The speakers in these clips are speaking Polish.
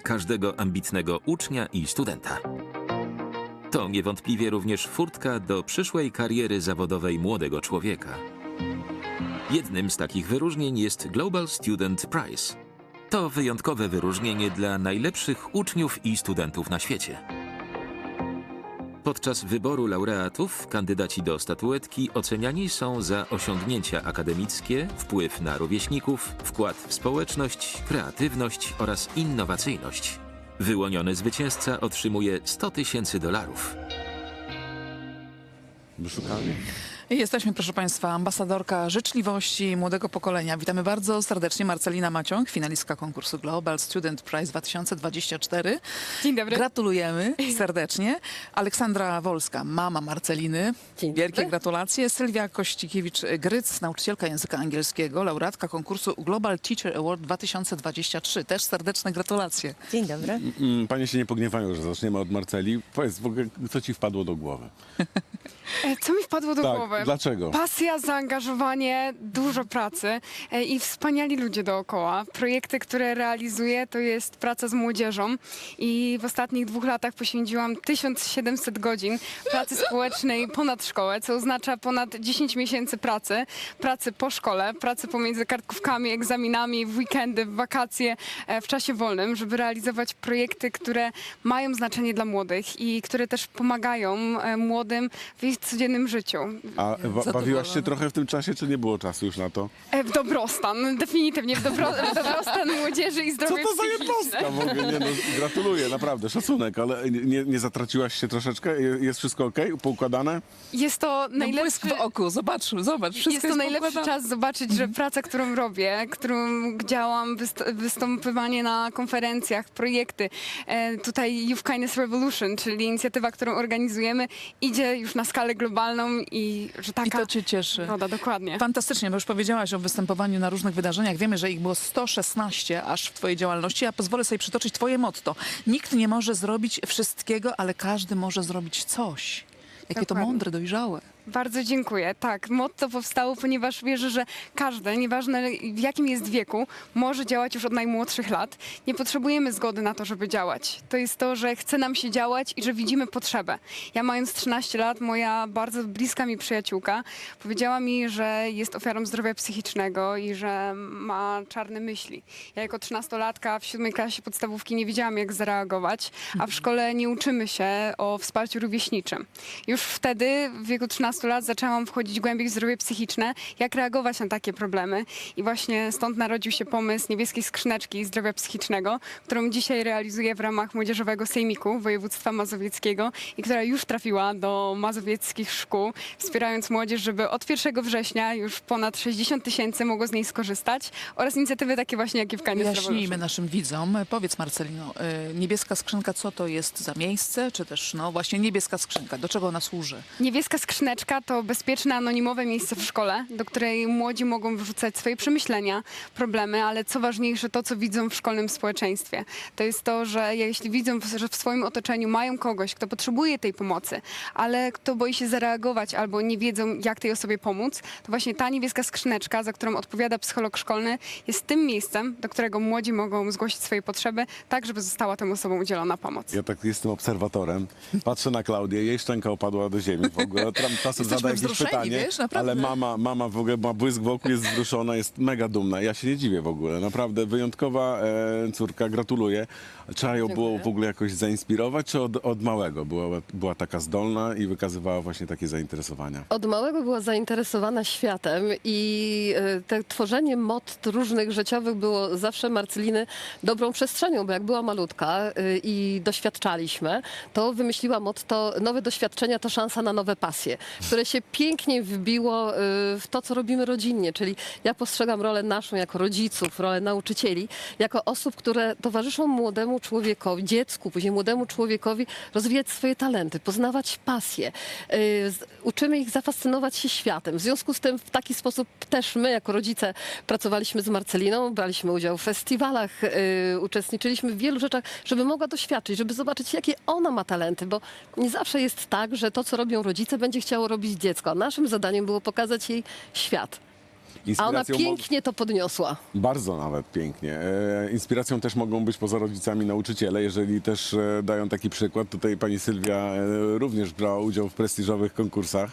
każdego ambitnego ucznia i studenta. To niewątpliwie również furtka do przyszłej kariery zawodowej młodego człowieka. Jednym z takich wyróżnień jest Global Student Prize. To wyjątkowe wyróżnienie dla najlepszych uczniów i studentów na świecie. Podczas wyboru laureatów kandydaci do statuetki oceniani są za osiągnięcia akademickie, wpływ na rówieśników, wkład w społeczność, kreatywność oraz innowacyjność. Wyłoniony zwycięzca otrzymuje 100 tysięcy dolarów. Wyszukany? Jesteśmy, proszę Państwa, ambasadorka życzliwości młodego pokolenia. Witamy bardzo serdecznie Marcelina Maciąg, finalistka konkursu Global Student Prize 2024. Dzień dobry. Gratulujemy serdecznie. Aleksandra Wolska, mama Marceliny. Dzień Wielkie dobry. gratulacje. Sylwia Kościkiewicz-Gryc, nauczycielka języka angielskiego, laureatka konkursu Global Teacher Award 2023. Też serdeczne gratulacje. Dzień dobry. Mm, Panie się nie pogniewają, że zaczniemy od Marceli. Powiedz w ogóle, co ci wpadło do głowy? E, Co mi wpadło do Tak, głowy? dlaczego? Pasja, zaangażowanie, dużo pracy e, i wspaniali ludzie dookoła. Projekty, które realizuję, to jest praca z młodzieżą i w ostatnich dwóch latach poświęciłam 1700 godzin pracy społecznej ponad szkołę, co oznacza ponad 10 miesięcy pracy, pracy po szkole, pracy pomiędzy kartkówkami, egzaminami, w weekendy, w wakacje, e, w czasie wolnym, żeby realizować projekty, które mają znaczenie dla młodych i które też pomagają e, młodym w ich codziennym życiu. A bawiłaś się trochę w tym czasie, czy nie było czasu już na to? E, W dobrostan, definitywnie w, dobro, w dobrostan młodzieży i Co zdrowie to za jednostka w ogóle? Nie, no, gratuluję, naprawdę, szacunek, ale nie, nie zatraciłaś się troszeczkę? Je- Jest wszystko ok? Poukładane? Jest to No, najlepszy... błysk w oku, zobacz, zobacz. Wszystko jest to najlepszy poukładane. czas zobaczyć, że praca, którą robię, którą działam, wyst- występowanie na konferencjach, projekty, e, tutaj Youth Kindness Revolution, czyli inicjatywa, którą organizujemy, idzie już na skalę globalną i że I taka to cię cieszy. woda, dokładnie. Fantastycznie, bo już powiedziałaś o występowaniu na różnych wydarzeniach. Wiemy, że ich było 116 aż w twojej działalności. Ja pozwolę sobie przytoczyć twoje motto. Nikt nie może zrobić wszystkiego, ale każdy może zrobić coś. Jakie to Dokładnie. mądre, dojrzałe. Bardzo dziękuję. Tak, motto powstało, ponieważ wierzę, że każdy, nieważne w jakim jest wieku, może działać już od najmłodszych lat. Nie potrzebujemy zgody na to, żeby działać. To jest to, że chce nam się działać i że widzimy potrzebę. Ja mając 13 lat, moja bardzo bliska mi przyjaciółka powiedziała mi, że jest ofiarą zdrowia psychicznego i że ma czarne myśli. Ja jako 13-latka w siódmej klasie podstawówki nie wiedziałam, jak zareagować, a w szkole nie uczymy się o wsparciu rówieśniczym. Już wtedy, w wieku 13 lat, zaczęłam wchodzić głębiej w zdrowie psychiczne, jak reagować na takie problemy. I właśnie stąd narodził się pomysł niebieskiej skrzyneczki zdrowia psychicznego, którą dzisiaj realizuję w ramach Młodzieżowego Sejmiku Województwa Mazowieckiego i która już trafiła do mazowieckich szkół, wspierając młodzież, żeby od 1 września już ponad 60 tysięcy mogło z niej skorzystać oraz inicjatywy takie właśnie jak Wyjaśnijmy Revolution. naszym widzom. Powiedz Marcelino, y, niebieska skrzynka, co to jest za miejsce? Czy też, no właśnie, niebieska skrzynka, do czego ona służy? Niebieska skrzyneczka to bezpieczne, anonimowe miejsce w szkole, do której młodzi mogą wrzucać swoje przemyślenia, problemy, ale co ważniejsze, to co widzą w szkolnym społeczeństwie. To jest to, że jeśli widzą, że w swoim otoczeniu mają kogoś, kto potrzebuje tej pomocy, ale kto boi się zareagować albo nie wiedzą, jak tej osobie pomóc, to właśnie ta niebieska skrzyneczka, za którą odpowiada psycholog szkolny, jest tym miejscem, do którego młodzi mogą zgłosić swoje potrzeby, tak żeby została tym osobom udzielona pomoc. Ja tak jestem obserwatorem, patrzę na Klaudię, jej szczęka opadła do ziemi w ogóle. Tam czasem Jesteśmy zada jakieś pytanie, wiesz, naprawdę. ale mama, mama w ogóle ma błysk wokół, jest wzruszona, jest mega dumna. Ja się nie dziwię w ogóle, naprawdę wyjątkowa e, córka, gratuluję. Trzeba ją było w ogóle jakoś zainspirować, czy od, od małego była, była taka zdolna i wykazywała właśnie takie zainteresowania? Od małego była zainteresowana światem i e, te tworzenie mod różnych życiowych było zawsze Marceliny dobrą przestrzenią, bo jak była malutka e, i doświadczaliśmy, to wymyśliła motto nowe doświadczenia to szansa na nowe pasje, które się pięknie wbiło e, w to, co robimy rodzinnie, czyli ja postrzegam rolę naszą jako rodziców, rolę nauczycieli, jako osób, które towarzyszą młodemu człowiekowi, dziecku, później młodemu człowiekowi rozwijać swoje talenty, poznawać pasje. Z- Uczymy ich zafascynować się światem. W związku z tym w taki sposób też my jako rodzice pracowaliśmy z Marceliną, braliśmy udział w festiwalach, e, uczestniczyliśmy w wielu rzeczach, żeby mogła doświadczyć, żeby zobaczyć jakie ona ma talenty, bo nie zawsze jest tak, że to co robią rodzice będzie chciało robić dziecko. Naszym zadaniem było pokazać jej świat. A ona Inspiracją mo- pięknie to podniosła. Bardzo nawet pięknie. E, inspiracją też mogą być poza rodzicami nauczyciele, jeżeli też e, dają taki przykład. Tutaj pani Sylwia e, również brała udział w prestiżowych konkursach.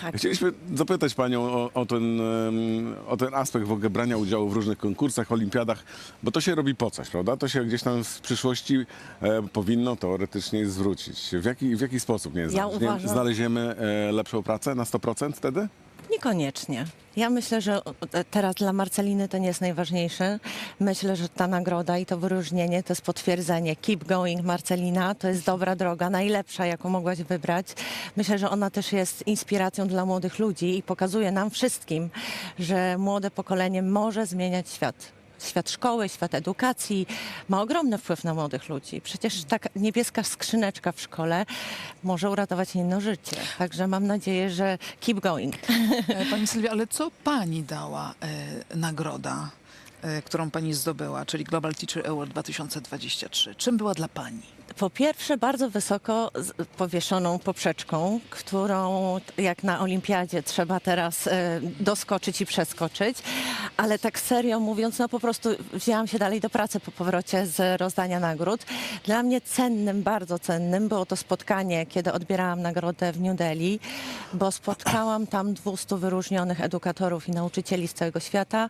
Tak. Chcieliśmy zapytać panią o, o, ten, em, o ten aspekt w ogóle brania udziału w różnych konkursach, olimpiadach, bo to się robi po coś, prawda? To się gdzieś tam w przyszłości e, powinno teoretycznie zwrócić. W jaki, w jaki sposób? Nie, Ja znaleźliśmy, uważam- znaleziemy e, lepszą pracę na 100% wtedy? Niekoniecznie. Ja myślę, że teraz dla Marceliny to nie jest najważniejsze. Myślę, że ta nagroda i to wyróżnienie to jest potwierdzenie. Keep going, Marcelina. To jest dobra droga, najlepsza, jaką mogłaś wybrać. Myślę, że ona też jest inspiracją dla młodych ludzi i pokazuje nam wszystkim, że młode pokolenie może zmieniać świat. Świat szkoły, świat edukacji ma ogromny wpływ na młodych ludzi. Przecież taka niebieska skrzyneczka w szkole może uratować inne życie. Także mam nadzieję, że keep going. E, Pani Sylwia, ale co pani dała e, nagroda, e, którą pani zdobyła, czyli Global Teacher Award 2023? Czym była dla pani? Po pierwsze, bardzo wysoko powieszoną poprzeczką, którą jak na olimpiadzie trzeba teraz e, doskoczyć i przeskoczyć. Ale tak serio mówiąc, no po prostu wzięłam się dalej do pracy po powrocie z rozdania nagród. Dla mnie cennym, bardzo cennym było to spotkanie, kiedy odbierałam nagrodę w New Delhi, bo spotkałam tam 200 wyróżnionych edukatorów i nauczycieli z całego świata.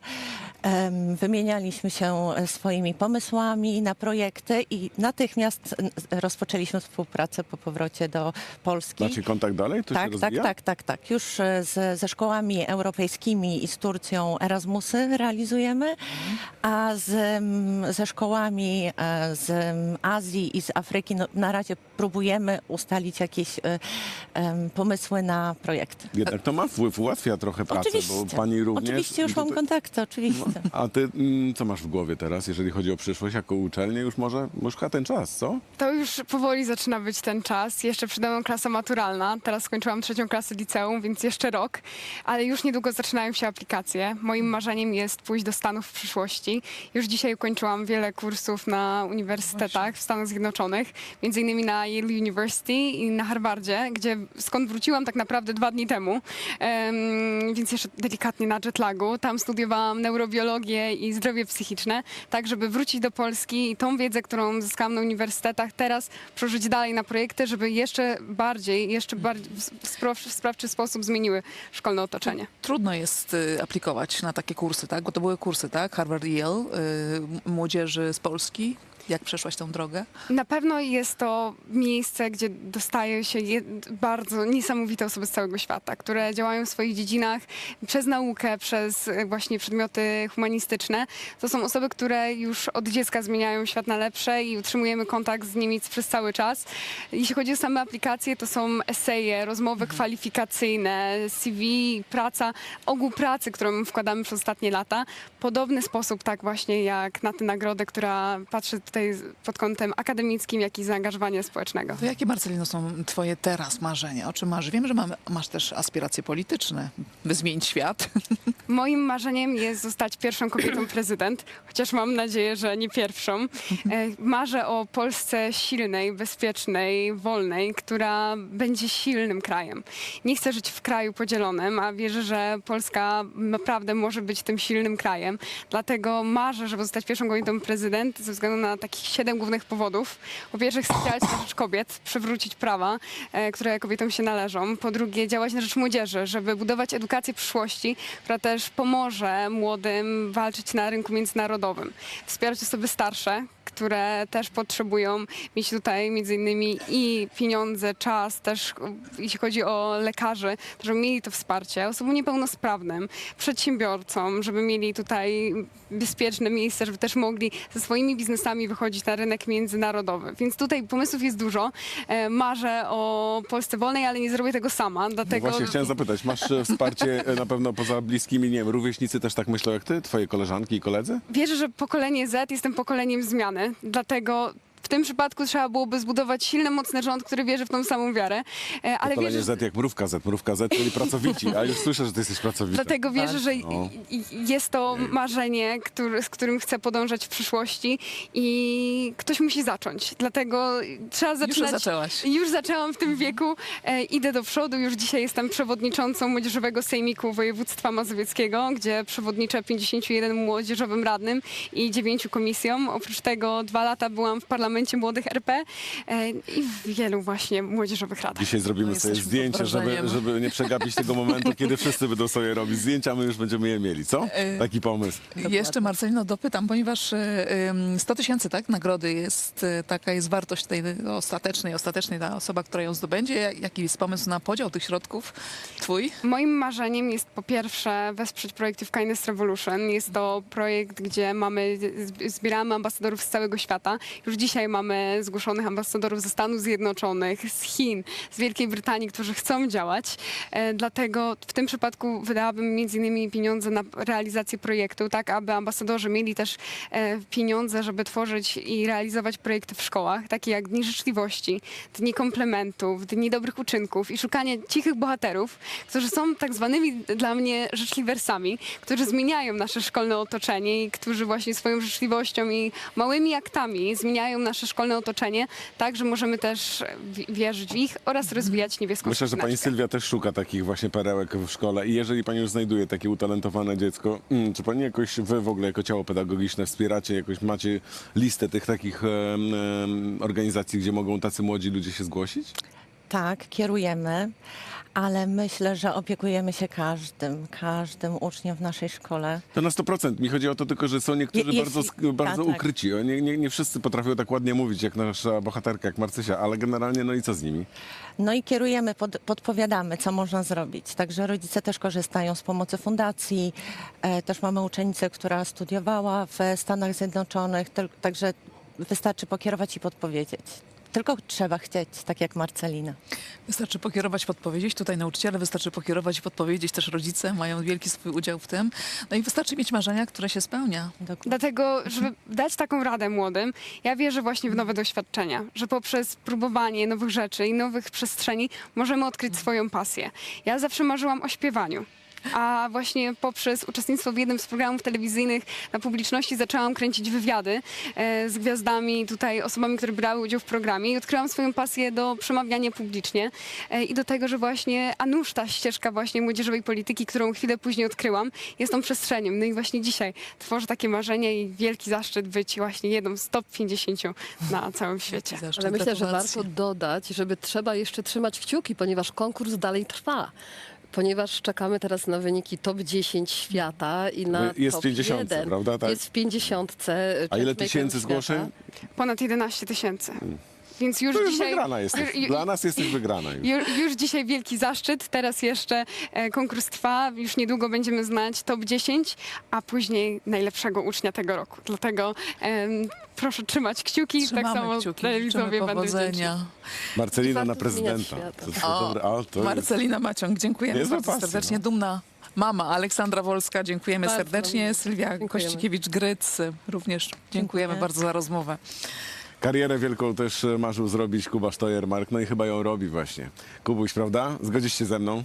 Wymienialiśmy się e, swoimi pomysłami na projekty i natychmiast rozpoczęliśmy współpracę po powrocie do Polski. Macie kontakt dalej? To się Tak, tak, tak, tak, tak. Już e, z, ze szkołami europejskimi i z Turcją Erasmusy realizujemy, a z, ze szkołami e, z Azji i z Afryki no, na razie próbujemy ustalić jakieś em, pomysły na projekty. Jednak to ma wpływ, ułatwia trochę pracę, Oczywiście. bo pani również... Oczywiście już mam tutaj- kontakty, oczywiście. A ty mm, co masz w głowie teraz, jeżeli chodzi o przyszłość, jako uczelnię? Już może, już ten czas, co? To już powoli zaczyna być ten czas. Jeszcze przede mną klasa maturalna. Teraz skończyłam trzecią klasę liceum, więc jeszcze rok. Ale już niedługo zaczynają się aplikacje. Moim marzeniem jest pójść do Stanów w przyszłości. Już dzisiaj ukończyłam wiele kursów na uniwersytetach w Stanach Zjednoczonych. Między innymi na Yale University i na Harvardzie, gdzie skąd wróciłam tak naprawdę dwa dni temu. Em, więc jeszcze delikatnie na jetlagu. Tam studiowałam neurobiologię i zdrowie psychiczne, tak żeby wrócić do Polski i tą wiedzę, którą zyskałam na uniwersytetach, teraz przeżyć dalej na projekty, żeby jeszcze bardziej, jeszcze bardziej w w sprawczy sposób zmieniły szkolne otoczenie. Trudno jest y, aplikować na takie kursy, tak? Bo to były kursy, tak? Harvard Yale, y, młodzieży z Polski. Jak przeszłaś tą drogę? Na pewno jest to miejsce, gdzie dostaje się bardzo niesamowite osoby z całego świata, które działają w swoich dziedzinach przez naukę, przez e, właśnie przedmioty humanistyczne. To są osoby, które już od dziecka zmieniają świat na lepsze i utrzymujemy kontakt z nimi przez cały czas. Jeśli chodzi o same aplikacje, to są eseje, rozmowy kwalifikacyjne, CV, praca, ogół pracy, którą wkładamy przez ostatnie lata. Podobny sposób, tak właśnie jak na tę nagrodę, która patrzy tutaj pod kątem akademickim, jak i zaangażowania społecznego. To jakie, Marcelino, są twoje teraz marzenia? O czym masz? Wiem, że mamy, masz też aspiracje polityczne, by zmienić świat. Moim marzeniem jest zostać pierwszą kobietą prezydent, chociaż mam nadzieję, że nie pierwszą. E, Marzę o Polsce silnej, bezpiecznej, wolnej, która będzie silnym krajem. Nie chcę żyć w kraju podzielonym, a wierzę, że Polska naprawdę może być tym silnym krajem. Dlatego marzę, żeby zostać pierwszą kobietą prezydent ze względu na takich siedem głównych powodów. Po pierwsze, chcę działać na rzecz kobiet, przywrócić prawa, e, które kobietom się należą. Po drugie, działać na rzecz młodzieży, żeby budować edukację przyszłości, która też pomoże młodym walczyć na rynku międzynarodowym. Wspierać osoby starsze, które też potrzebują mieć tutaj między innymi i pieniądze, czas, też jeśli chodzi o lekarzy, żeby mieli to wsparcie, osobom niepełnosprawnym, przedsiębiorcom, żeby mieli tutaj bezpieczne miejsce, żeby też mogli ze swoimi biznesami wychodzić na rynek międzynarodowy. Więc tutaj pomysłów jest dużo. E, Marzę o Polsce wolnej, ale nie zrobię tego sama, No dlatego... właśnie chciałem zapytać, masz e, wsparcie e, na pewno poza bliskimi, nie wiem, rówieśnicy też tak myślą jak ty, twoje koleżanki i koledzy? Wierzę, że pokolenie Z jestem pokoleniem zmiany, dlatego tym przypadku trzeba byłoby zbudować silny, mocny rząd, który wierzy w tą samą wiarę. E, Ale Pokolenie wierzę, Z jak mrówka Z. Mrówka Z, czyli pracowici. A już słyszę, że ty jesteś pracowity. Dlatego wierzę, że No. jest to marzenie, który, z którym chcę podążać w przyszłości i ktoś musi zacząć. Dlatego trzeba zaczynać. zaczęłaś. Już zaczęłam w tym wieku. E, idę do przodu. Już dzisiaj jestem przewodniczącą Młodzieżowego Sejmiku Województwa Mazowieckiego, gdzie przewodniczę 51 młodzieżowym radnym i 9 komisjom. Oprócz tego dwa lata byłam w Parlamencie Młodych RP e, i w wielu właśnie młodzieżowych radach. Dzisiaj zrobimy No, sobie zdjęcie, żeby, żeby nie przegapić tego momentu, kiedy wszyscy będą sobie robić zdjęcia, my już będziemy je mieli, co? E, Taki pomysł. Jeszcze Marcelino dopytam, ponieważ e, em, 100 tysięcy tak, nagrody jest, e, taka jest wartość tej ostatecznej, ostatecznej, ta osoba, która ją zdobędzie. Jaki jest pomysł na podział tych środków twój? Moim marzeniem jest po pierwsze wesprzeć projekt Kindness Revolution. Jest to projekt, gdzie mamy, zb- zbieramy ambasadorów z całego świata. Już dzisiaj mamy zgłoszonych ambasadorów ze Stanów Zjednoczonych, z Chin, z Wielkiej Brytanii, którzy chcą działać. E, dlatego w tym przypadku wydałabym między innymi pieniądze na realizację projektu, tak aby ambasadorzy mieli też e, pieniądze, żeby tworzyć i realizować projekty w szkołach, takie jak Dni Życzliwości, Dni Komplementów, Dni Dobrych Uczynków i szukanie cichych bohaterów, którzy są tak zwanymi dla mnie życzliwersami, którzy zmieniają nasze szkolne otoczenie i którzy właśnie swoją życzliwością i małymi aktami zmieniają nasze szkolne otoczenie, tak, że możemy też w- wierzyć w ich oraz rozwijać niebieską Myślę, że pani. Sylwia też szuka takich właśnie perełek w szkole i jeżeli pani już znajduje takie utalentowane dziecko, mm, czy pani jakoś, wy w ogóle jako ciało pedagogiczne wspieracie, jakoś macie listę tych takich organizacji, gdzie mogą tacy młodzi ludzie się zgłosić? Tak, kierujemy, ale myślę, że opiekujemy się każdym, każdym uczniem w naszej szkole. To na 100%. Mi chodzi o to tylko, że są niektórzy Je- bardzo, jeśli- bardzo tak, tak. ukryci. Nie, nie, nie wszyscy potrafią tak ładnie mówić, jak nasza bohaterka, jak Marcysia, ale generalnie no i co z nimi? No i kierujemy, pod, podpowiadamy, co można zrobić. Także rodzice też korzystają z pomocy fundacji. E, też mamy uczennicę, która studiowała w Stanach Zjednoczonych. Tyl- Także wystarczy pokierować i podpowiedzieć. Tylko trzeba chcieć, tak jak Marcelina. Wystarczy pokierować, podpowiedzieć. Tutaj nauczyciele wystarczy pokierować i podpowiedzieć. Też rodzice mają wielki swój udział w tym. No i wystarczy mieć marzenia, które się spełnia. Dokładnie. Dlatego, żeby dać taką radę młodym, ja wierzę właśnie w nowe doświadczenia, że poprzez próbowanie nowych rzeczy i nowych przestrzeni możemy odkryć swoją pasję. Ja zawsze marzyłam o śpiewaniu. A właśnie poprzez uczestnictwo w jednym z programów telewizyjnych na publiczności zaczęłam kręcić wywiady e, z gwiazdami, tutaj osobami, które brały udział w programie i odkryłam swoją pasję do przemawiania publicznie e, i do tego, że właśnie, a nuż ta ścieżka właśnie młodzieżowej polityki, którą chwilę później odkryłam, jest tą przestrzenią. No i właśnie dzisiaj tworzę takie marzenie i wielki zaszczyt być właśnie jedną z top 50 na całym świecie. Zaszczyt, Ale myślę, że warto dodać, żeby trzeba jeszcze trzymać kciuki, ponieważ konkurs dalej trwa. Ponieważ czekamy teraz na wyniki top 10 świata i na Jest top w 50, 1. prawda? Tak. Jest w 50. A ile tysięcy zgłoszeń? Ponad 11 tysięcy. Więc już To już dzisiaj... wygrana jesteś. ju- Dla nas jesteś wygrana już. Już, już dzisiaj wielki zaszczyt, teraz jeszcze e, konkurs trwa, już niedługo będziemy znać top 10, a później najlepszego ucznia tego roku. Dlatego em, proszę trzymać kciuki, Trzymamy tak samo kciuki, telewizowie życzymy będą wdzięczni. powodzenia. Marcelina na warto zmieniać prezydenta. świat. To, to O, dobre, ale to jest... Marcelina Maciąg, dziękujemy Niezła bardzo pasja, serdecznie. no. Dumna mama Aleksandra Wolska, dziękujemy Bardzo serdecznie. Sylwia Dziękujemy. Kościkiewicz-Gryc, również dziękujemy Dziękuję. bardzo za rozmowę. Karierę wielką też e, marzył zrobić Kuba Sztojermark, no i chyba ją robi właśnie. Kubuś, prawda? Zgodzisz się ze mną?